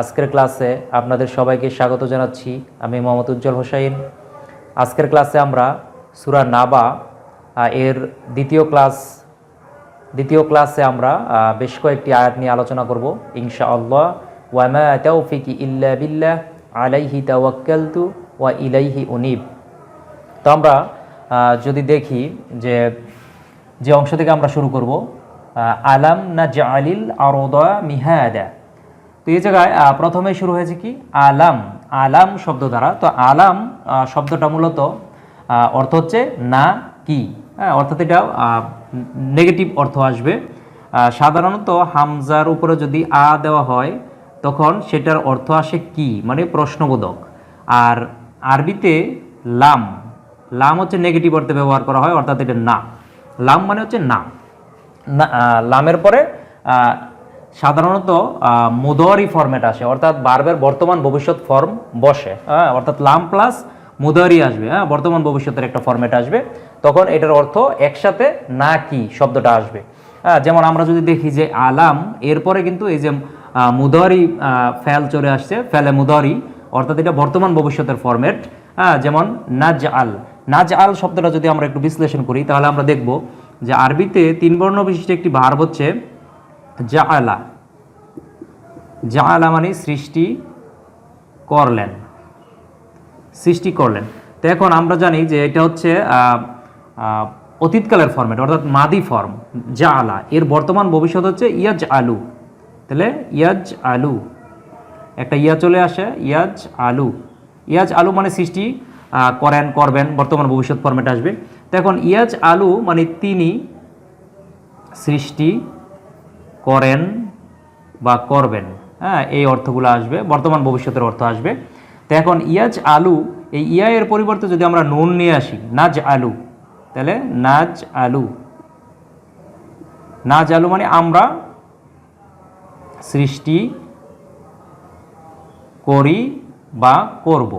আজকের ক্লাসে আপনাদের সবাইকে স্বাগত জানাচ্ছি। আমি মোহাম্মদ উজ্জ্বল হোসাইন। আজকের ক্লাসে আমরা সুরা নাবা এর দ্বিতীয় ক্লাস, দ্বিতীয় ক্লাসে আমরা বেশ কয়েকটি আয়াত নিয়ে আলোচনা করব। ইনশা আল্লাহ ওয়ামা তৌফিকি ইল্লা বিল্লাহ, আলাইহি তাওয়াক্কালতু ওয়া ইলাইহি উনিব। তো আমরা যদি দেখি যে যে অংশ থেকে আমরা শুরু করব আলাম না জালিল আরদা মিহাদা? তো এই জায়গায় প্রথমে শুরু হয়েছে কি? আলাম। আলাম শব্দ দ্বারা। তো আলাম শব্দটা মূলত অর্থ হচ্ছে না, কি। হ্যাঁ অর্থাৎ এটা নেগেটিভ অর্থ আসবে। সাধারণত হামজার উপরে যদি আ দেওয়া হয়, তখন সেটার অর্থ আসে কি? মানে প্রশ্নবোধক। আর আরবিতে লাম। লাম হচ্ছে নেগেটিভ অর্থে ব্যবহার করা হয়, অর্থাৎ এটা না। লাম মানে হচ্ছে না। লামের পরে সাধারণত আহ, মুদোয়ারি ফর্মেট আসে অর্থাৎ বারবার বর্তমান ভবিষ্যৎ ফর্ম বসে। হ্যাঁ অর্থাৎ লাম প্লাস মুদোয়ারি আসবে হ্যাঁ বর্তমান ভবিষ্যতের একটা ফর্মেট আসবে। তখন এটার অর্থ একসাথে না কি শব্দটা আসবে। হ্যাঁ যেমন আমরা যদি দেখি যে আলাম এরপরে কিন্তু এই যে আহ, ফেল চলে আসছে ফেলে মুদোয়ারি অর্থাৎ এটা বর্তমান ভবিষ্যতের ফর্মেট হ্যাঁ যেমন নাজ আল নাজ আল শব্দটা যদি আমরা একটু বিশ্লেষণ করি তাহলে আমরা দেখব যে আরবিতে তিন বর্ণ বিশিষ্ট একটি ভার্ব হচ্ছে জা আলা জা আলা মানে সৃষ্টি করলেন। সৃষ্টি করলেন। তো এখন আমরা জানি যে এটা হচ্ছে অতীতকালের ফর্মেট অর্থাৎ মাদি ফর্ম জা আলা এর বর্তমান ভবিষ্যৎ হচ্ছে ইয়াজ আলু তাহলে ইয়াজ আলু একটা ইয়া চলে আসে ইয়াজ আলু ইয়াজ আলু মানে সৃষ্টি করেন, করবেন, বর্তমান ভবিষ্যৎ ফর্মেট আসবে। তো এখন ইয়াজ আলু মানে তিনি সৃষ্টি করেন বা করবেন। হ্যাঁ এই অর্থগুলো আসবে, বর্তমান ভবিষ্যতের অর্থ আসবে। তো এখন ইয়াজ আলু, এই ইয়া এর পরিবর্তে যদি আমরা নুন নিয়ে আসি, নাজ আলু, তাহলে নাজ আলু। নাজ আলু মানে আমরা সৃষ্টি করি বা করব।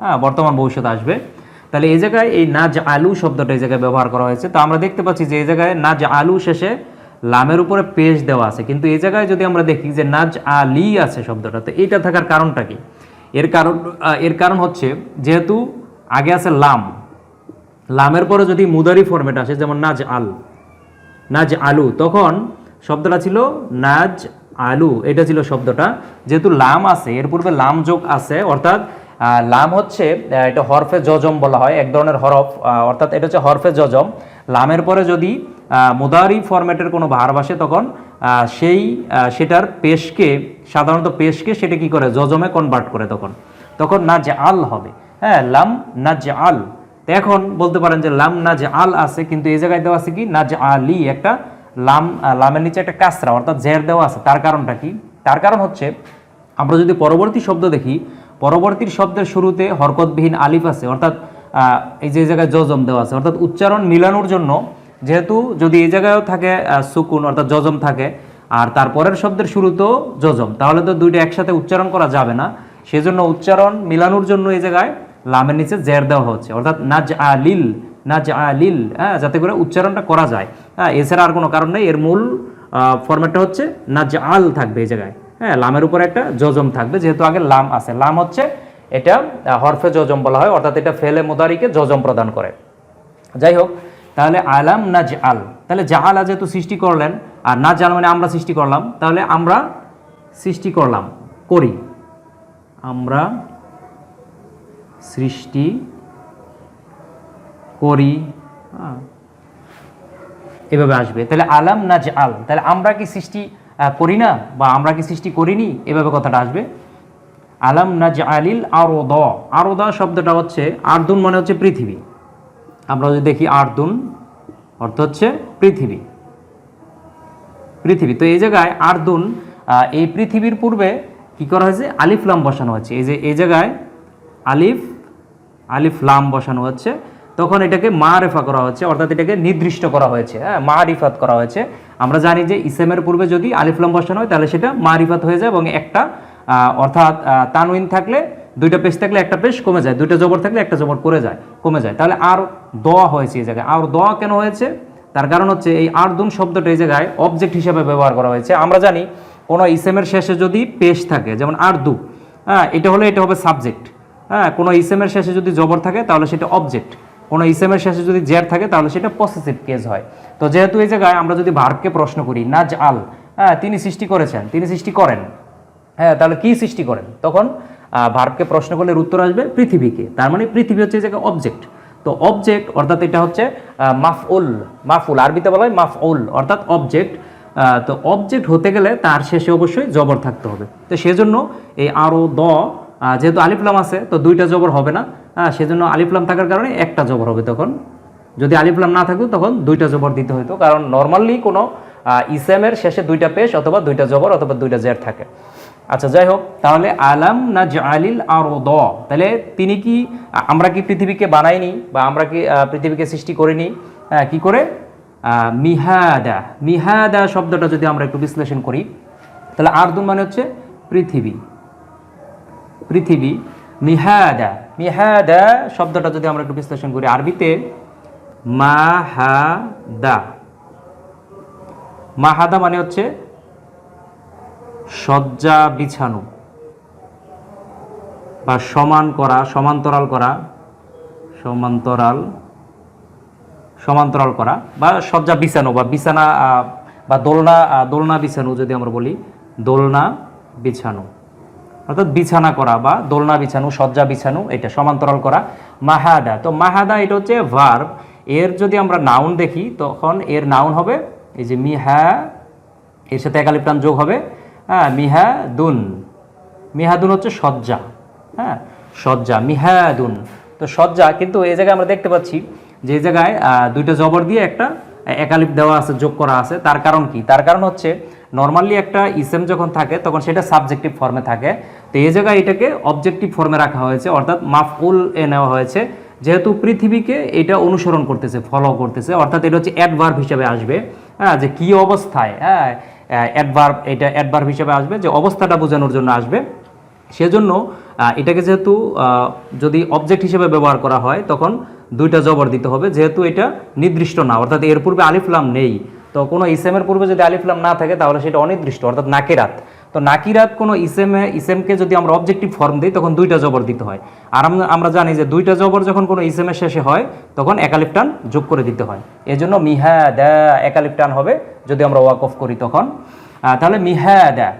হ্যাঁ বর্তমান ভবিষ্যৎ আসবে। তাহলে এই জায়গায় এই নাজ আলু শব্দটা এই জায়গায় ব্যবহার করা হয়েছে। তো আমরা দেখতে পাচ্ছি যে এই জায়গায় নাজ আলু শেষে লামের উপরে পেশ দেওয়া আছে। কিন্তু এই জায়গায় যদি আমরা দেখি যে নাজ আলি আছে শব্দটা, তো এইটা থাকার কারণটা কি? এর কারণ এর কারণ হচ্ছে যেহেতু আগে আছে লাম, লামের পরে যদি মুদারি ফরম্যাট আসে, যেমন নাজ আল, নাজ আলু, তখন শব্দটা ছিল নাজ আলু, এটা ছিল শব্দটা। যেহেতু লাম আছে, এর পূর্বে লাম যোগ আছে, অর্থাৎ লাম হচ্ছে এটা হরফে জজম বলা হয়, এক ধরনের হরফ অর্থাৎ এটা হচ্ছে হরফে জজম লামের পরে যদি মুদারি ফরম্যাটের কোনো ভার আসে, তখন সেই সেটার পেশকে, সাধারণত পেশকে সেটা কি করে? জজমে কনভার্ট করে তখন। তখন নাজ আল হবে। হ্যাঁ লাম না যে আল এখন বলতে পারেন যে লাম না যে আল আছে, কিন্তু এই জায়গায় দেওয়া আছে কি? না যে আলি একটা লাম লামের নিচে একটা কাসরা, অর্থাৎ জের দেওয়া আছে। তার কারণটা কি? তার কারণ হচ্ছে, আমরা যদি পরবর্তী শব্দ দেখি পরবর্তী শব্দের শুরুতে হরকতবিহীন আলিফ আছে, অর্থাৎ এই যে জায়গায় জজম দেওয়া আছে, অর্থাৎ উচ্চারণ মিলানোর জন্য যেহেতু যদি এই জায়গায়ও থাকে সুকুন, অর্থাৎ জজম থাকে, আর তারপরের শব্দের শুরুতেও জজম তাহলে তো দুইটা একসাথে উচ্চারণ করা যাবে না। সেজন্য উচ্চারণ মিলানোর জন্য এই জায়গায় লামের নিচে জের দেওয়া হচ্ছে, অর্থাৎ নাজ আলিল নাজ আলিল হ্যাঁ যাতে করে উচ্চারণটা করা যায়। হ্যাঁ এছাড়া আর কোনো কারণ নেই, এর মূল ফরম্যাটটা হচ্ছে নাজ আল থাকবে এই জায়গায়। হ্যাঁ লামের উপরে একটা জজম থাকবে, যেহেতু আগে লাম আছে। লাম হচ্ছে এটা হরফে জজম বলা হয়, অর্থাৎ এটা ফেলে মোদারিকে জজম প্রদান করে। যাই হোক, তাহলে আলাম নাজ আল। তাহলে জাহালা যেহেতু সৃষ্টি করলেন, আর নাজ আল মানে আমরা সৃষ্টি করলাম, তাহলে আমরা সৃষ্টি করলাম, করি। আমরা সৃষ্টি করি। হ্যাঁ। এভাবে আসবে। তাহলে আলাম নাজ আল। তাহলে আমরা কি সৃষ্টি করি না বা আমরা কি সৃষ্টি করিনি? এভাবে কথাটা আসবে। আলাম নাজ আলিল আরদ। আরদ শব্দটা হচ্ছে আর্দুন মানে হচ্ছে পৃথিবী। আমরা যদি দেখি আর্দুন, অর্থ হচ্ছে পৃথিবী। পৃথিবী। তো এই জায়গায় আর্দুন এই পৃথিবীর পূর্বে কি করা হয়েছে? আলিফ লাম বসানো হয়েছে এই যে, এই জায়গায় আলিফ আলিফ লাম বসানো হচ্ছে। তখন এটাকে মারেফা করা হচ্ছে অর্থাৎ এটাকে নির্দিষ্ট করা হয়েছে হ্যাঁ মারিফাত করা হয়েছে। আমরা জানি যে ইসেমের পূর্বে যদি আলিফ লাম বসানো হয়, তাহলে সেটা মারিফাত হয়ে যায় এবং একটা অর্থাৎ তানউইন থাকলে, দুইটা পেশ থাকলে একটা পেশ কমে যায়, দুইটা জবর থাকলে একটা জবর করে যায়, কমে যায়। তাহলে আর দোয়া হয়েছে এই জায়গায়। আর দোয়া কেন হয়েছে? তার কারণ হচ্ছে এই আরদুন শব্দটা এই জায়গায় অবজেক্ট হিসেবে ব্যবহার করা হয়েছে। আমরা জানি কোনো ইসেমের শেষে যদি পেশ থাকে, যেমন আরদু হ্যাঁ এটা হলে এটা হবে সাবজেক্ট হ্যাঁ কোনো ইসেমের শেষে যদি জবর থাকে, তাহলে সেটা অবজেক্ট কোনো ইসেমের শেষে যদি জের থাকে, তাহলে সেটা পসেসিভ কেস হয়। তো যেহেতু এই জায়গায় আমরা যদি ভার্বকে প্রশ্ন করি নাজ আল হ্যাঁ তিনি সৃষ্টি করেছেন, তিনি সৃষ্টি করেন হ্যাঁ তাহলে কি সৃষ্টি করেন? তখন ভার্বকে প্রশ্ন করলে উত্তর আসবে পৃথিবীকে। তার মানে পৃথিবী হচ্ছে এই জায়গায় অবজেক্ট তো অবজেক্ট অর্থাৎ এটা হচ্ছে মাফউল মাফউল, আরবিতে বলা হয় মাফউল, অর্থাৎ অবজেক্ট তো অবজেক্ট হতে গেলে তার শেষে অবশ্যই জবর থাকতে হবে। তো সেজন্য এই আরও দ যেহেতু আলিফলাম আছে, তো দুইটা জবর হবে না। হ্যাঁ সেজন্য আলিফলাম থাকার কারণে একটা জবর হবে তখন। যদি আলিফলাম না থাকতো তখন দুইটা জবর দিতে হতো কারণ নর্মালি কোনো ইসেমের শেষে দুইটা পেশ অথবা দুইটা জবর অথবা দুইটা জের থাকে। আচ্ছা যাই হোক তাহলে আলাম না জালিল আর দ তাহলে তিনি কি আমরা কি পৃথিবীকে বানাইনি বা আমরা কি পৃথিবীকে সৃষ্টি করিনি? হ্যাঁ, কি করে? মিহাদা। মিহাদা শব্দটা যদি আমরা একটু বিশ্লেষণ করি তাহলে আর্দুন মানে হচ্ছে পৃথিবী। পৃথিবী মিহাদা। মিহাদা শব্দটা যদি আমরা একটু বিশ্লেষণ করি, আরবিতে মাহাদা। মাহাদা মানে হচ্ছে সজ্জা বিছানো বা সমান করা, সমান্তরাল করা, সমান্তরাল সমান্তরাল করা বা সজ্জা বিছানো বা বিছানা বা দোলনা দোলনা বিছানো যদি আমরা বলি, দোলনা বিছানো। অর্থাৎ বিছানা করা বা দোলনা বিছানো সজ্জা বিছানো, এটা সমান্তরাল করা। মাহাদা, তো মাহাদা এটা হচ্ছে ভার্ব এর যদি আমরা নাউন দেখি, তখন এর নাউন হবে, এই যে মিহা, এর সাথে একালিপ্টান যোগ হবে হ্যাঁ মিহাদুন। মিহাদুন হচ্ছে সজ্জা হ্যাঁ সজ্জা মিহাদুন। তো সজ্জা কিন্তু এই জায়গায় আমরা দেখতে পাচ্ছি যে জায়গায় দুইটা জবর দিয়ে একটা একালিপ দেওয়া আছে, যোগ করা আছে। তার কারণ কি? তার কারণ হচ্ছে নর্মালি একটা ইসেম যখন থাকে, তখন সেটা সাবজেক্টিভ ফর্মে থাকে। তো এই জায়গায় এটাকে অবজেক্টিভ ফর্মে রাখা হয়েছে, অর্থাৎ মাফউল এ নেওয়া হয়েছে। যেহেতু পৃথিবীকে এটা অনুসরণ করতেছে ফলো করতেছে, অর্থাৎ এটা হচ্ছে অ্যাডভার্ব হিসেবে আসবে। হ্যাঁ যে কি অবস্থায় হ্যাঁ অ্যাডভার্ব এটা অ্যাডভার্ব হিসেবে আসবে, যে অবস্থাটা বোঝানোর জন্য আসবে। সেজন্য এটাকে যেহেতু যদি অবজেক্ট হিসেবে ব্যবহার করা হয়, তখন দুইটা জবর দিতে হবে। যেহেতু এটা নির্দিষ্ট না, অর্থাৎ এর পূর্বে আলিফলাম নেই। তো কোনো ইসেমের পূর্বে যদি আলিফলাম না থাকে, তাহলে সেটা অনির্দিষ্ট, অর্থাৎ নাকিরাত। তো নাকিরাত কোনো ইসেমে ইসেমকে যদি আমরা অবজেক্টিভ ফর্ম দিই, তখন দুইটা জবর দিতে হয়। আর আমরা- জানি যে দুইটা জবর যখন কোনো ইসেমের শেষে হয়, তখন একালিফটান যোগ করে দিতে হয়। এজন্য মিহা দা একালিফটান হবে, যদি আমরা ওয়াক অফ করি তখন। তাহলে মিহা দা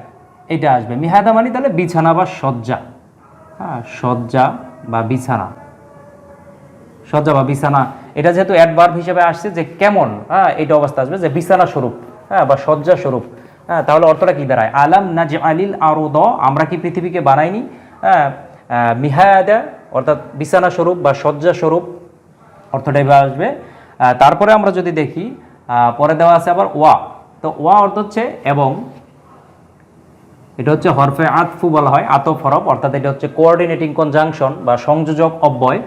এটা আসবে। মিহাদা মানে তাহলে বিছানা বা সজ্জা হ্যাঁ সজ্জা বা বিছানা। সজ্জা বা বিছানা। এটা যেহেতু অ্যাডভার্ব হিসেবে আসছে যে কেমন হ্যাঁ এটা অবস্থা আসবে যে বিছানা স্বরূপ হ্যাঁ বা সজ্জা স্বরূপ। হ্যাঁ তাহলে অর্থটা কি দাঁড়ায়? আলাম না যে আলিল আরও দ আমরা কি পৃথিবীকে বানাইনি? হ্যাঁ মিহায়াদা অর্থাৎ বিছানা স্বরূপ বা সজ্জা স্বরূপ, অর্থটা এবার আসবে। তারপরে আমরা যদি দেখি পরে দেওয়া আছে আবার ওয়া। তো ওয়া অর্থ হচ্ছে এবং এটা হচ্ছে হরফে আতফু বলা হয়, আতফ হরফ, অর্থাৎ এটা হচ্ছে কোঅর্ডিনেটিং কনজাংশন বা সংযোজক অব্যয়।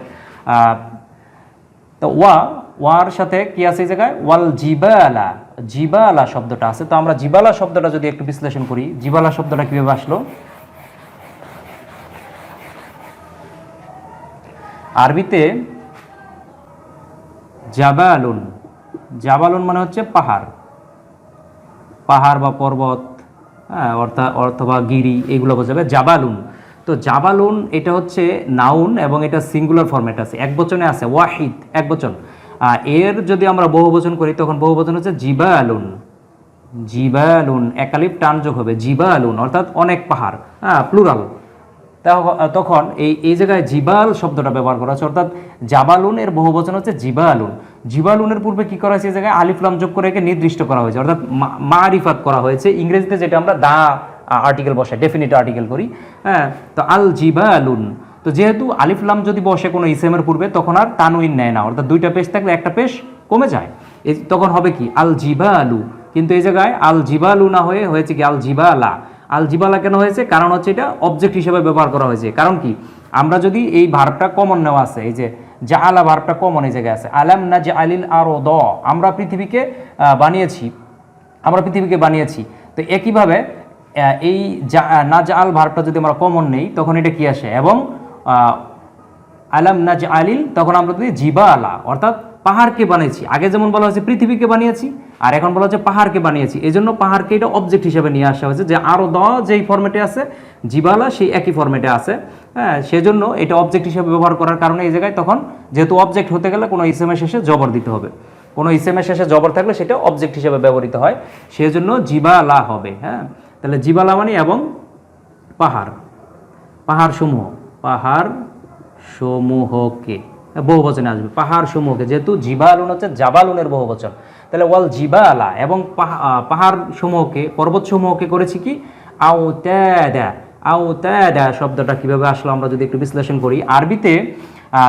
তো ওয়া, ওয়ার সাথে কি আছে এই জায়গায়? ওয়াল জিবালা জিবালা শব্দটা আছে। তো আমরা জিবালা শব্দটা যদি একটু বিশ্লেষণ করি, জিবালা শব্দটা কীভাবে আসলো? আরবিতে জাবালুন জাবালুন মানে হচ্ছে পাহাড়। পাহাড় বা পর্বত হ্যাঁ অর্থাৎ অথবা গিরি এগুলো বোঝাবে জাবালুন। তো জাবালুন এটা হচ্ছে নাউন এবং এটা সিঙ্গুলার ফর্মেট আছে। এক বচনে আছে, ওয়াহিদ, এক বচন। এর যদি আমরা বহু বচন করি, তখন বহু বচন হচ্ছে জিবালুন। জিবালুন, একালিপ টান যোগ হবে। জিবালুন, অর্থাৎ অনেক পাহাড়। হ্যাঁ প্লুরাল তখন এই এই জায়গায় জিবাল শব্দটা ব্যবহার করা হচ্ছে। অর্থাৎ জাবালুন এর বহু বচন হচ্ছে জিবালুন। জিবালুনের পূর্বে কি করা হয়েছে? এই জায়গায় আলিফলাম যোগ করে একে নির্দিষ্ট করা হয়েছে। অর্থাৎ মারিফাত করা হয়েছে। ইংরেজিতে যেটা আমরা দা আর্টিকেল বসাই ডেফিনিট আর্টিকেল করি। হ্যাঁ তো আল জিবালুন। তো যেহেতু আলিফলাম যদি বসে কোনো ইসেমের পূর্বে, তখন আর তানুইন নেয় না। অর্থাৎ দুইটা পেশ থাকলে একটা পেশ কমে যায়। তখন হবে কি? আল জিবালু। কিন্তু এই জায়গায় আল জিবালু না হয়ে হয়েছে কি? আল জিবালা। আল জিবালা কেন হয়েছে? কারণ হচ্ছে এটা অবজেক্ট হিসেবে ব্যবহার করা হয়েছে। কারণ কি? আমরা যদি এই ভার্বটা কমন নেওয়া আছে, এই যে যা আলা ভার্বটা কমন এই জায়গায় আছে, আলাম না যে আলিল আরও দ আমরা পৃথিবীকে বানিয়েছি, আমরা পৃথিবীকে বানিয়েছি। তো একইভাবে এই না যা আল ভার্বটা যদি আমরা কমন নেই, তখন এটা কি আসে? এবং আলাম নাজ আলিল তখন আমরা যদি জিবা আলা অর্থাৎ পাহাড়কে বানিয়েছি। আগে যেমন বলা হয়েছে পৃথিবীকে বানিয়েছি, আর এখন বলা হচ্ছে পাহাড়কে বানিয়েছি। এই জন্য পাহাড়কে এটা অবজেক্ট হিসেবে নিয়ে আসা হয়েছে যে আরও দ যেই ফর্মেটে আছে, জিবালা সেই একই ফর্মেটে আছে। হ্যাঁ সেজন্য এটা অবজেক্ট হিসেবে ব্যবহার করার কারণে এই জায়গায় তখন যেহেতু অবজেক্ট হতে গেলে কোনো ইসেমের শেষে জবর দিতে হবে। কোনো ইসেমের শেষে জবর থাকলে সেটা অবজেক্ট হিসেবে ব্যবহৃত হয়, সেজন্য জিবালা হবে। হ্যাঁ তাহলে জিবালা মানে এবং পাহাড়। পাহাড় সমূহ। পাহাড় সমূহকে। বহু বচনে আসবে। পাহাড় সমূহকে যেহেতু জিবালুন হচ্ছে জাবালুনের বহু বচন তাহলে ওয়াল জিবালা এবং পাহা- পাহাড় সমূহকে পর্বত সমূহকে করেছি কি? আও ত্যাদা আও ত্যাদা শব্দটা কীভাবে আসলো আমরা যদি একটু বিশ্লেষণ করি? আরবিতে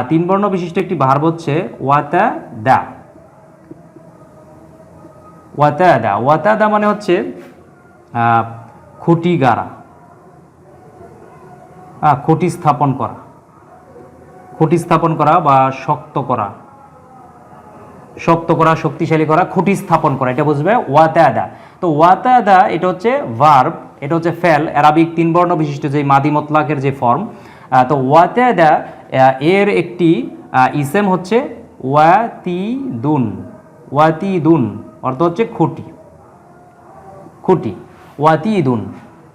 তিন বর্ণ বিশিষ্ট একটি ভার্ব হচ্ছে ওয়াতা দা ওয়াতাদা। ওয়াতাদা মানে হচ্ছে খুঁটি গাড়া। খুঁটি স্থাপন করা। খুঁটি স্থাপন করা বা শক্ত করা। শক্ত করা শক্তিশালী করা খুঁটি স্থাপন করা এটা বুঝবে? ওয়াতাদা। তো ওয়াতাদা এটা হচ্ছে ভার্ব এটা হচ্ছে ফেল অ্যারাবিক তিন বর্ণ বিশিষ্ট যে মাদি মতলাকের যে ফর্ম। তো ওয়াতাদা আহ, এর একটি ইসেম হচ্ছে ওয়াতি দুন ওয়াতি দুন অর্থ হচ্ছে খুঁটি। খুঁটি ওয়াতিদুন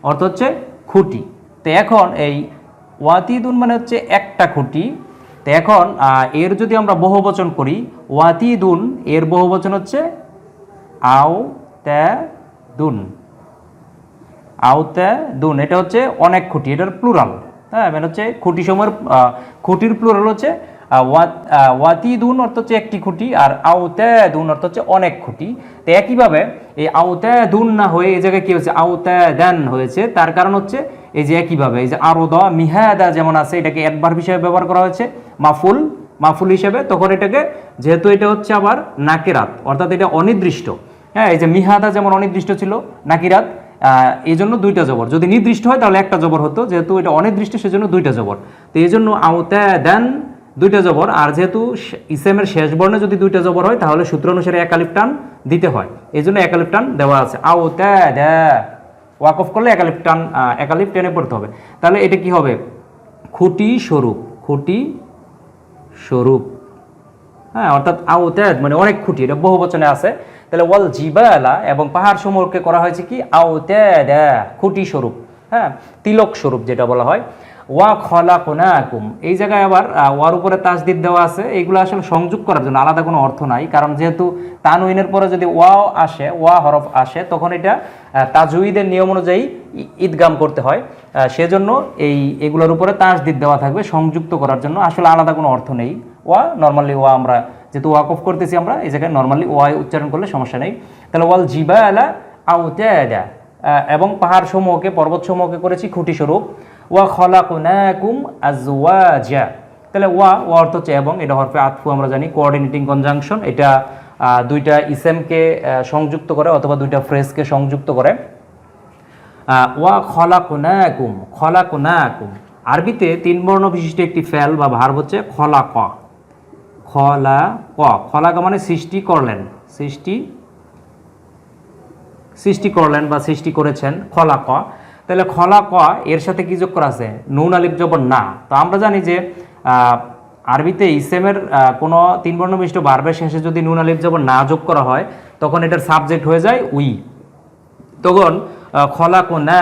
অর্থ হচ্ছে খুঁটি। তো এখন এই ওয়াতিদুন মানে হচ্ছে একটা খুঁটি তো এখন এর যদি আমরা বহুবচন করি ওয়াতি দুন এর বহুবচন হচ্ছে আও ত্যা দুন আও ত্যা দুন এটা হচ্ছে অনেক খুঁটি, এটার প্লুরাল হ্যাঁ মানে হচ্ছে খুঁটি সময়ের খুঁটির প্লুরাল হচ্ছে ওয়াতি দুন অর্থ হচ্ছে একটি খুঁটি আর আওতে দুন অর্থ হচ্ছে অনেক খুঁটি। তো একইভাবে এই আওতে দুন না হয়ে এই জায়গায় কী হয়েছে? আওতে দেন হয়েছে। তার কারণ হচ্ছে এই যে একইভাবে, এই যে আরও দ মিহাদা যেমন আছে, এটাকে একবার হিসেবে ব্যবহার করা হয়েছে, মাফুল মাফুল হিসেবে। তখন এটাকে যেহেতু এটা হচ্ছে আবার নাকেরাত, অর্থাৎ এটা অনির্দিষ্ট। হ্যাঁ এই যে মিহাদা যেমন অনির্দিষ্ট ছিল, নাকিরাত এই জন্য দুইটা জবর। যদি নির্দিষ্ট হয়, তাহলে একটা জবর হতো। যেহেতু এটা অনির্দিষ্ট, সেজন্য দুইটা জবর। তো এই জন্য আওতা দেন দুইটা জবর, আর যেহেতু ইসেমের শেষ বর্ণে যদি দুইটা জবর হয়, তাহলে সূত্র অনুসারে একালিপ টান দিতে হয়। এই জন্য একালিপ টান দেওয়া আছে। আওতা দা ওয়াকফ করলে একালিপ টান একালিপ টেনে পড়তে হবে। তাহলে এটা কি হবে? খুঁটি স্বরূপ খুঁটি স্বরূপ। হ্যাঁ অর্থাৎ আও আওতাদ মানে অনেক খুঁটি, এটা বহু বচনে আছে। তাহলে ওয়াল জিবালা এবং পাহাড় সমূহকে করা হয়েছে কি? আও আওতাদা খুঁটি স্বরূপ। হ্যাঁ তিলক স্বরূপ যেটা বলা হয়। ওয়া খলা কোনাকুম এই জায়গায় আবার ওয়ার উপরে তাসদিদ দেওয়া আছে। এইগুলো আসলে সংযোগ করার জন্য আলাদা কোনো অর্থ নাই। কারণ যেহেতু তানউইনের পরে যদি ওয়াও আসে ওয়া হরফ আসে তখন এটা আহ, তাজউইদের নিয়ম অনুযায়ী ঈদগাম করতে হয়। সেজন্য এই এগুলোর উপরে তাসদিদ দেওয়া থাকবে সংযুক্ত করার জন্য। আসলে আলাদা কোনো অর্থ নেই। ওয়া নর্মালি ওয়া আমরা যেহেতু ওয়াক অফ করতেছি আমরা এই জায়গায় নর্মালি ওয়া উচ্চারণ করলে সমস্যা নেই। তাহলে ওয়াল জিবা আলা আউতাদা এবং পাহাড় সমূহকে পর্বত সমূহকে করেছি খুঁটি স্বরূপ ওয়া খলাকুনাকুম আজওয়াজা। তাহলে ওয়া ওয়া অর্থ হচ্ছে এবং, এটা হরফে আতফু আমরা জানি কোঅর্ডিনেটিং কনজাংশন এটা দুইটা ইসেমকে সংযুক্ত করে অথবা দুইটা ফ্রেজকে সংযুক্ত করে। ওয়া খলাকুনাকুম খলাকুনাকুম। আরবিতে তিন বর্ণ বিশিষ্ট একটি ফেল বা ভার্ব হচ্ছে খলাক। খলা ক খলাক মানে সৃষ্টি করলেন। সৃষ্টি সৃষ্টি করলেন বা সৃষ্টি করেছেন খলা ক তাহলে খলা ক, এর সাথে কি যোগ করা আছে? নুন, আলিফ জবর না। তো আমরা জানি যে আরবিতে ইসেমের কোনো তিন বর্ণ বিশিষ্ট বার্বের শেষে যদি নুন, আলিফ জবর না যোগ করা হয়, তখন এটার সাবজেক্ট হয়ে যায় উই। তখন খলা কো, না,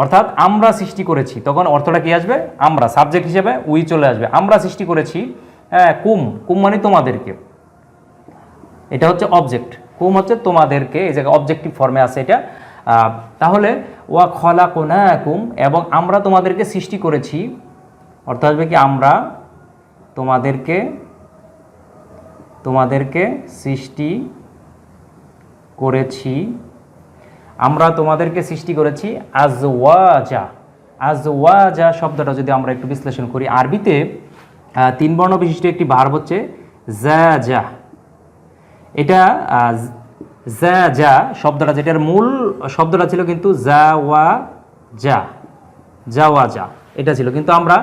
অর্থাৎ আমরা সৃষ্টি করেছি। তখন অর্থটা কি আসবে? আমরা। সাবজেক্ট হিসেবে উই চলে আসবে। আমরা সৃষ্টি করেছি হ্যাঁ কুম। কুম মানে তোমাদেরকে। এটা হচ্ছে অবজেক্ট কুম হচ্ছে তোমাদেরকে। এই জায়গায় অবজেক্টিভ ফর্মে আছে এটা। তাহলে ওয়া খলা কোনা কুম এবং আমরা তোমাদেরকে সৃষ্টি করেছি। অর্থাৎ আসবে কি? আমরা তোমাদেরকে তোমাদেরকে সৃষ্টি করেছি। আমরা তোমাদেরকে সৃষ্টি করেছি আজওয়াজা। আজওয়াজা শব্দটা যদি আমরা একটু বিশ্লেষণ করি, আরবিতে তিন বর্ণ বিশিষ্ট একটি ভার হচ্ছে জাজা এটা জা যা শব্দটা যেটার মূল শব্দটা ছিল কিন্তু জা, ওয়া যা যাওয়া যা এটা ছিল। কিন্তু আমরা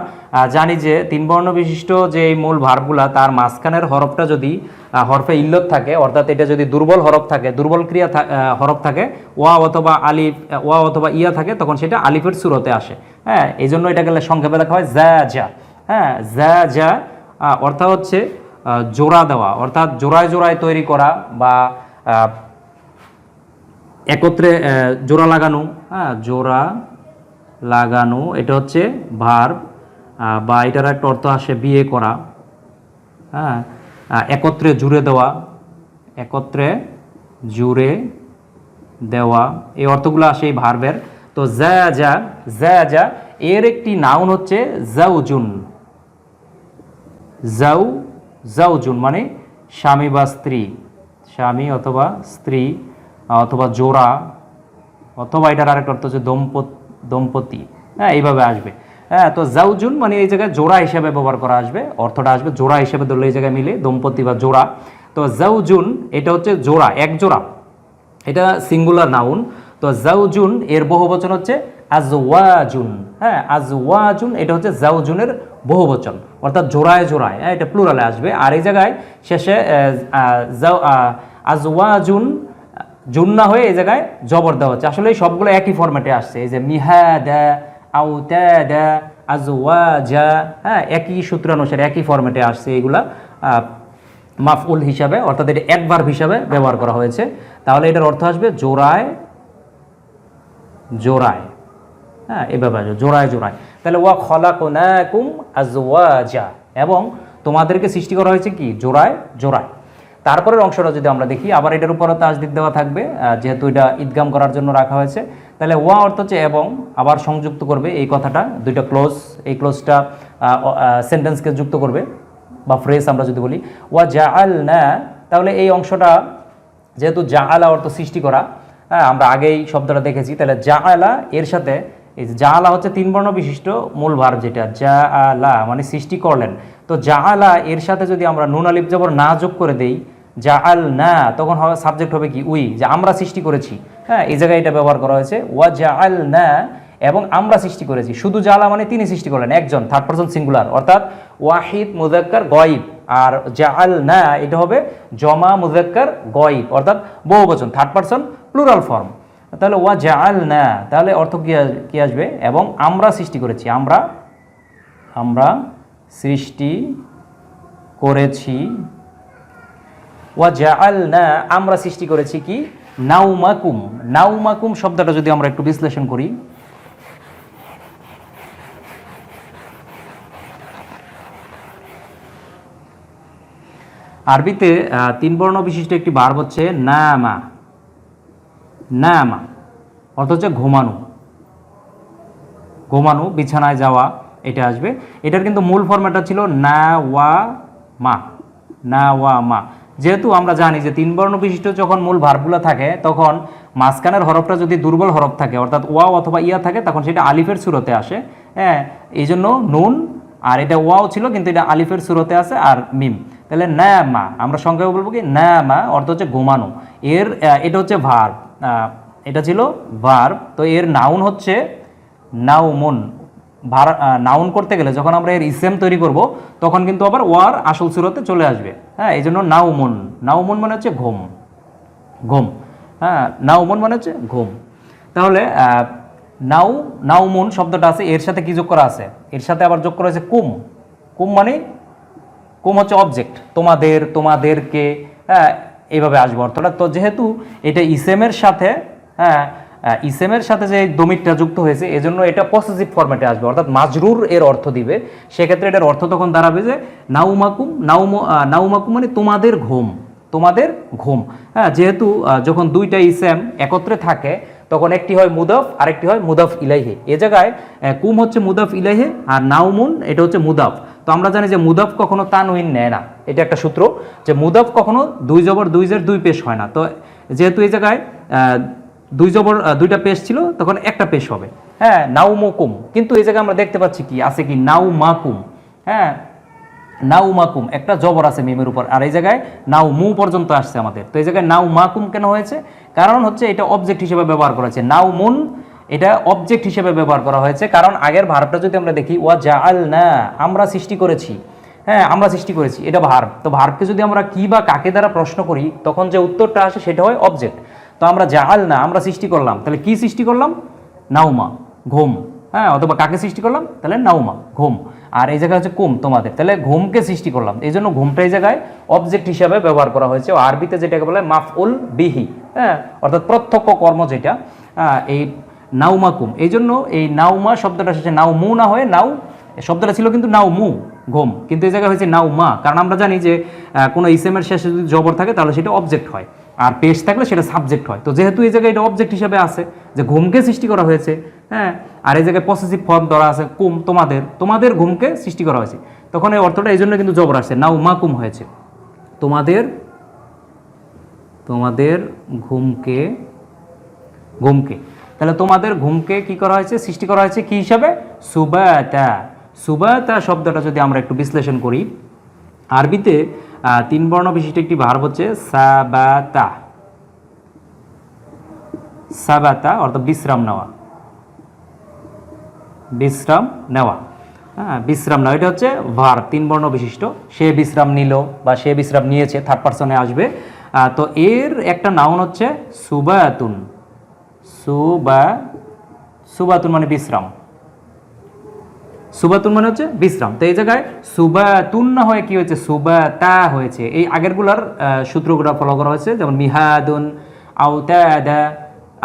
জানি যে তিন বর্ণ বিশিষ্ট যে এই মূল ভার্বগুলা, তার মাঝখানের হরফটা যদি হরফে ইল্লত থাকে, অর্থাৎ এটা যদি দুর্বল হরফ থাকে, দুর্বল ক্রিয়া হরফ থাকে, ওয়া অথবা আলিফ ওয়া অথবা ইয়া থাকে, তখন সেটা আলিফের সুরতে আসে। হ্যাঁ এই জন্য এটা গেলে সংক্ষেপে লেখা হয় যা যা হ্যাঁ যা যা অর্থাৎ হচ্ছে জোড়া দেওয়া। অর্থাৎ জোড়ায় জোড়ায় তৈরি করা বা একত্রে জোড়া লাগানো। হ্যাঁ জোড়া লাগানো, এটা হচ্ছে ভার্ব বা এটার একটা অর্থ আসে বিয়ে করা। হ্যাঁ একত্রে জুড়ে দেওয়া, একত্রে জুড়ে দেওয়া, এই অর্থগুলো আসে এই ভার্বের তো যা যা যা যা, এর একটি নাউন হচ্ছে জাউজুন জাউ জাউজুন মানে স্বামী বা স্ত্রী। স্বামী অথবা স্ত্রী অথবা জোড়া অথবা এটার আরেকটা অর্থ হচ্ছে দম্পত দম্পতি। হ্যাঁ এইভাবে আসবে। হ্যাঁ তো জাউজুন মানে এই জায়গায় জোড়া হিসাবে ব্যবহার করা আসবে অর্থটা আসবে জোড়া হিসেবে ধরলে এই জায়গায় মিলে দম্পতি বা জোড়া। তো জাউজুন এটা হচ্ছে জোড়া এক জোড়া। এটা সিঙ্গুলার নাউন তো জাউজুন এর বহুবচন হচ্ছে আজ আজওয়াজুন। হ্যাঁ আজ আজওয়াজুন এটা হচ্ছে জাউজুনের বহুবচন। অর্থাৎ জোড়ায় জোড়ায়। হ্যাঁ এটা প্লুরালে আসবে। আর এই জায়গায় শেষে আহ, আজওয়াজুন জুন না হয়ে এই জায়গায় জবর দেওয়া হচ্ছে। আসলে সবগুলো একই ফরম্যাটে আসছে। এই যে মিহাদা, আউতাদা, আজওয়াজা হ্যাঁ একই সূত্রানুসারে একই ফরম্যাটে আসছে এগুলা মাফউল হিসাবে, অর্থাৎ এটা একবার হিসাবে ব্যবহার করা হয়েছে। তাহলে এটার অর্থ আসবে জোড়ায় জোড়ায়। হ্যাঁ এভাবে আসবে, জোড়ায় জোড়ায়। তাহলে ওয়া খলাকুনাকুম আজওয়াজা। এবং তোমাদেরকে সৃষ্টি করা হয়েছে কি? জোড়ায় জোড়ায়। তারপরের অংশটা যদি আমরা দেখি, আবার এটার উপরও তাজদিদ দেওয়া থাকবে যেহেতু এটা ঈদগাম করার জন্য রাখা হয়েছে। তাহলে ওয়া অর্থ হচ্ছে এবং, আবার সংযুক্ত করবে এই কথাটা, দুইটা ক্লোজ এই ক্লোজটা সেন্টেন্সকে যুক্ত করবে, বা ফ্রেজ আমরা যদি বলি। ওয়া জাআল না তাহলে এই অংশটা, যেহেতু জাআলা অর্থ সৃষ্টি করা হ্যাঁ আমরা আগেই শব্দটা দেখেছি, তাহলে জাআলা, এর সাথে, এই যে জাআলা হচ্ছে তিন বর্ণ বিশিষ্ট মূল ভার যেটা, জাআলা মানে সৃষ্টি করলেন। তো জাআলা, এর সাথে যদি আমরা নুন আলিফ জবর না যোগ করে দেই জাআল না তখন হবে সাবজেক্ট হবে কি? উই, যে আমরা সৃষ্টি করেছি। হ্যাঁ এই জায়গায় এটা ব্যবহার করা হয়েছে। ওয়া জাআল না এবং আমরা সৃষ্টি করেছি। শুধু জালা মানে তিনি সৃষ্টি করলেন, একজন থার্ড পারসন সিঙ্গুলার অর্থাৎ ওয়াহিদ মুজাক্কার গয়েব। আর জাআল না এটা হবে জমা মুজাক্কার গয়েব, অর্থাৎ বহু বচন থার্ড পারসন প্লুরাল ফর্ম তাহলে ওয়া জাআল না তাহলে অর্থ কি আসবে? এবং আমরা সৃষ্টি করেছি, আমরা আমরা সৃষ্টি করেছি ওয়া না আমরা সৃষ্টি করেছি কি? নাউমাকুম নাউমাকুম শব্দটা যদি আমরা একটু বিশ্লেষণ করি। আরবিতে তিন বর্ণ বিশিষ্ট একটি বার হচ্ছে নামা। নামা। অর্থ হচ্ছে ঘুমানো। ঘুমানো, বিছানায় যাওয়া, এটা আসবে। এটার কিন্তু মূল ফর্ম্যাটটা ছিল না ওয়া মা। না ওয়া মা। যেহেতু আমরা জানি যে তিন বর্ণ বিশিষ্ট যখন মূল ভার্বগুলো থাকে, তখন মাঝখানের হরফটা যদি দুর্বল হরফ থাকে, অর্থাৎ ওয়াও অথবা ইয়া থাকে, তখন সেটা আলিফের সুরতে আসে। হ্যাঁ এই জন্য নুন, আর এটা ওয়াও ছিল, কিন্তু এটা আলিফের সুরতে আছে আর মিম। তাহলে মা আমরা সংখ্যায় বলব কি? মা অর্থ হচ্ছে ঘুমানো। এর এটা হচ্ছে ভার্ব। এটা ছিল ভার্ব। তো এর নাউন হচ্ছে নাউমুন। ভার নাউন করতে গেলে যখন আমরা এর ইসেম তৈরি করব, তখন কিন্তু আবার ওয়ার আসল সুরতে চলে আসবে। হ্যাঁ এই জন্য নাউমুন। নাউমুন মানে হচ্ছে ঘুম। ঘুম। হ্যাঁ নাউমুন মানে হচ্ছে ঘুম। তাহলে নাউ, নাউমুন শব্দটা আছে, এর সাথে কি যোগ করা আছে? এর সাথে আবার যোগ করা আছে কুম। কুম মানে কুম হচ্ছে অবজেক্ট তোমাদের, তোমাদেরকে হ্যাঁ এইভাবে আসবে অর্থটা। তো যেহেতু এটা ইসেমের সাথে হ্যাঁ ইসেমের সাথে যে দমিটটা যুক্ত হয়েছে, এজন্য এটা পসেসিভ ফরম্যাটে আসবে। অর্থাৎ মাজরুর এর অর্থ দিবে। সেক্ষেত্রে এটার অর্থ তখন দাঁড়াবে যে নাউমাকুম, নাউম নাউমাকুম মানে তোমাদের ঘুম তোমাদের ঘুম। হ্যাঁ যেহেতু যখন দুইটা ইসেম একত্রে থাকে, তখন একটি হয় মুদাফ, আরেকটি হয় মুদাফ ইলাইহে। এ জায়গায় কুম হচ্ছে মুদাফ ইলাইহে আর নাউমুন এটা হচ্ছে মুদাফ। তো আমরা জানি যে মুদাফ কখনো তানউইন নেয় না। এটা একটা সূত্র যে মুদাফ কখনো দুই জবর দুই জের দুই পেশ হয় না। তো যেহেতু এই জায়গায় দুই জবর দুইটা পেশ ছিল, তখন একটা পেশ হবে। হ্যাঁ নাউ মকুম কিন্তু এই জায়গায় আমরা দেখতে পাচ্ছি কি? আছে কি? নাউ মাকুম হ্যাঁ নাউ মাকুম একটা জবর আছে মিমের উপর। আর এই জায়গায় নাউ মু পর্যন্ত আসছে আমাদের। তো এই জায়গায় নাউ মাকুম কেন হয়েছে? কারণ হচ্ছে এটা অবজেক্ট হিসেবে ব্যবহার করা হয়েছে। নাউ মুন এটা অবজেক্ট হিসেবে ব্যবহার করা হয়েছে। কারণ আগের ভার্বটা যদি আমরা দেখি, ওয়া জাআল না আমরা সৃষ্টি করেছি। হ্যাঁ আমরা সৃষ্টি করেছি। এটা ভার্ব। তো ভার্বকে যদি আমরা কি বা কাকে দ্বারা প্রশ্ন করি, তখন যে উত্তরটা আসে, সেটা হয় অবজেক্ট তো আমরা জাআল না, আমরা সৃষ্টি করলাম। তাহলে কি সৃষ্টি করলাম? নাউমা, ঘুম। হ্যাঁ অথবা কাকে সৃষ্টি করলাম? তাহলে নাউমা, ঘুম। আর এই জায়গায় হচ্ছে কুম তোমাদের। তাহলে ঘুমকে সৃষ্টি করলাম। এই জন্য ঘুমটা এই জায়গায় অবজেক্ট হিসাবে ব্যবহার করা হয়েছে। আরবিতে যেটাকে বলে মাফউল বিহি। হ্যাঁ অর্থাৎ প্রত্যক্ষ কর্ম যেটা এই নাউমাকুম এই জন্য এই নাউমা শব্দটা এসেছে নাও মু না হয়ে নাও শব্দটা ছিল কিন্তু নাও মু, ঘুম। কিন্তু এই জায়গায় হয়েছে নাও মা কারণ আমরা জানি যে কোনো ইসেমের শেষে যদি জবর থাকে, তাহলে সেটা অবজেক্ট হয়। আর পেশ থাকলে সেটা সাবজেক্ট হয়। তো যেহেতু এই জায়গায় এটা অবজেক্ট হিসেবে আছে, যে ঘুমকে সৃষ্টি করা হয়েছে হ্যাঁ আর এই জায়গায় পসেসিভ ফর্ম ধরা আছে, কুম, তোমাদের তোমাদের ঘুমকে সৃষ্টি করা হয়েছে। তখন এই অর্থটা এই জন্য কিন্তু জবর আসছে, নাও মা কুম হয়েছে। তোমাদের তোমাদের ঘুমকে ঘুমকে। তাহলে তোমাদের ঘুমকে কি করা হয়েছে, সৃষ্টি করা হয়েছে কি হিসাবে? সুবাতা। সুবাতা শব্দটা যদি আমরা একটু বিশ্লেষণ করি, আরবিতে তিন বর্ণ বিশিষ্ট একটি ভার্ব হচ্ছে সাবাতা। সাবাতা অর্থাৎ বিশ্রাম নেওয়া। বিশ্রাম নেওয়া। হ্যাঁ বিশ্রাম নেওয়া। এটা হচ্ছে ভার তিন বর্ণ বিশিষ্ট। সে বিশ্রাম নিল বা সে বিশ্রাম নিয়েছে থার্ড পার্সনে আসবে। তো এর একটা নাউন হচ্ছে সুবাতুন। সুবা সুবাতুন মানে বিশ্রাম। সুবাতুন মানে হচ্ছে বিশ্রাম। তো এই জায়গায় সুবাতুন না হয়ে কি হয়েছে? সুবাতা হয়েছে। এই আগেরগুলার সূত্রগুলো ফলো করা হয়েছে, যেমন মিহাদুন আউতাদা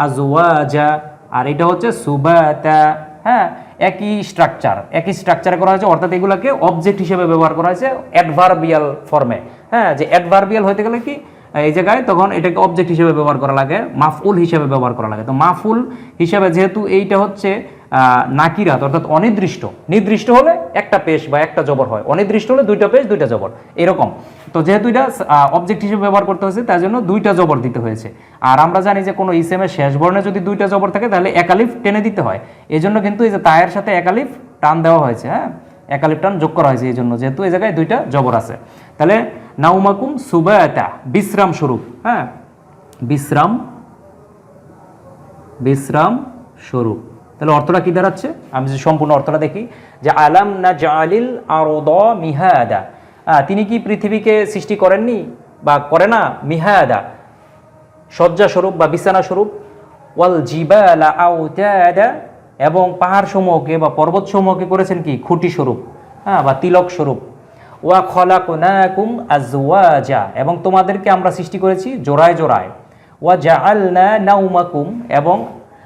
আজওয়াজা, আর এটা হচ্ছে সুবাতা। হ্যাঁ একই স্ট্রাকচার একই স্ট্রাকচার করা হয়েছে, অর্থাৎ এগুলোকে অবজেক্ট হিসেবে ব্যবহার করা হয়েছে অ্যাডভার্বিয়াল ফর্মে হ্যাঁ যে অ্যাডভার্বিয়াল হতে গেলে কি? এই জায়গায় তখন এটাকে অবজেক্ট হিসেবে ব্যবহার করা লাগে মাফুল হিসেবে ব্যবহার করা লাগে। তো মাফুল হিসেবে যেহেতু এইটা হচ্ছে নাকিরাত অর্থাৎ অনির্দিষ্ট। নির্দিষ্ট হলে একটা পেশ বা একটা জবর হয়। অনির্দিষ্ট হলে দুইটা পেশ, দুইটা জবর। এরকম। তো যেহেতু এটা অবজেক্ট হিসেবে ব্যবহার করতে হয়েছে তার জন্য দুইটা জবর দিতে হয়েছে। আর আমরা জানি যে কোনো ইসেমের শেষ বর্ণে যদি দুইটা জবর থাকে, তাহলে একালিফ টেনে দিতে হয়। এই জন্য কিন্তু এই যে তায়ের সাথে একালিফ টান দেওয়া হয়েছে হ্যাঁ? একালিফ টান যোগ করা হয়েছে এই জন্য যেহেতু এই জায়গায় দুইটা জবর আছে। তাহলে, নাউমাকুম সুবায়াতা, বিশ্রাম স্বরূপ হ্যাঁ? বিশ্রাম বিশ্রাম স্বরূপ। তাহলে অর্থটা কি দাঁড়াচ্ছে? আমি যদি সম্পূর্ণ অর্থটা দেখি যে আলাম না জালিল আরদ মিহাদা। আহ, তিনি কি পৃথিবীকে সৃষ্টি করেননি? বা করে না? মিহাদা। শয্যা স্বরূপ বা বিছানা স্বরূপ ওয়াল জিবালা আউতাদা। এবং পাহাড় সমূহকে বা পর্বত সমূহকে করেছেন কি? খুঁটি স্বরূপ হ্যাঁ বা তিলক স্বরূপ ওয়া খলাকুনাকুম আজওয়াজা। এবং তোমাদেরকে আমরা সৃষ্টি করেছি জোড়ায় জোড়ায়। ওয়া জাআলনা নাউমাকুম এবং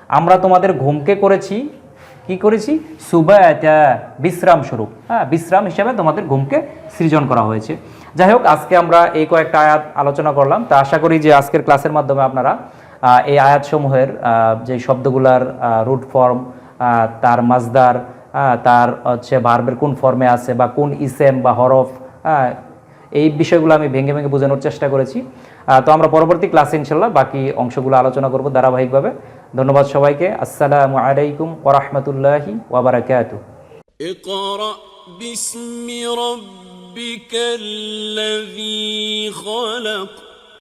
আমরা তোমাদের ঘুমকে করেছি। কি করেছি? সুবাতা বিশ্রাম স্বরূপ। হ্যাঁ বিশ্রাম হিসাবে তোমাদের ঘুমকে সৃজন করা হয়েছে। যাই হোক আজকে আমরা এই কয়েকটা আয়াত আলোচনা করলাম। তা আশা করি যে আজকের ক্লাসের মাধ্যমে আপনারা এই আয়াতসমূহের যে শব্দগুলার রুট ফর্ম তার মাজদার তার হচ্ছে ভার্বের কোন ফর্মে আছে বা কোন ইসেম বা হরফ হ্যাঁ, এই বিষয়গুলো আমি ভেঙে ভেঙে বোঝানোর চেষ্টা করেছি। তো আমরা পরবর্তী ক্লাসে ইনশাল্লাহ বাকি অংশগুলো আলোচনা করব ধারাবাহিকভাবে। ধন্যবাদ সবাইকে আসসালামু আলাইকুম ওরহমতুল্লাহি ওবরাকাতু اقرأ باسم ربك الذي خلق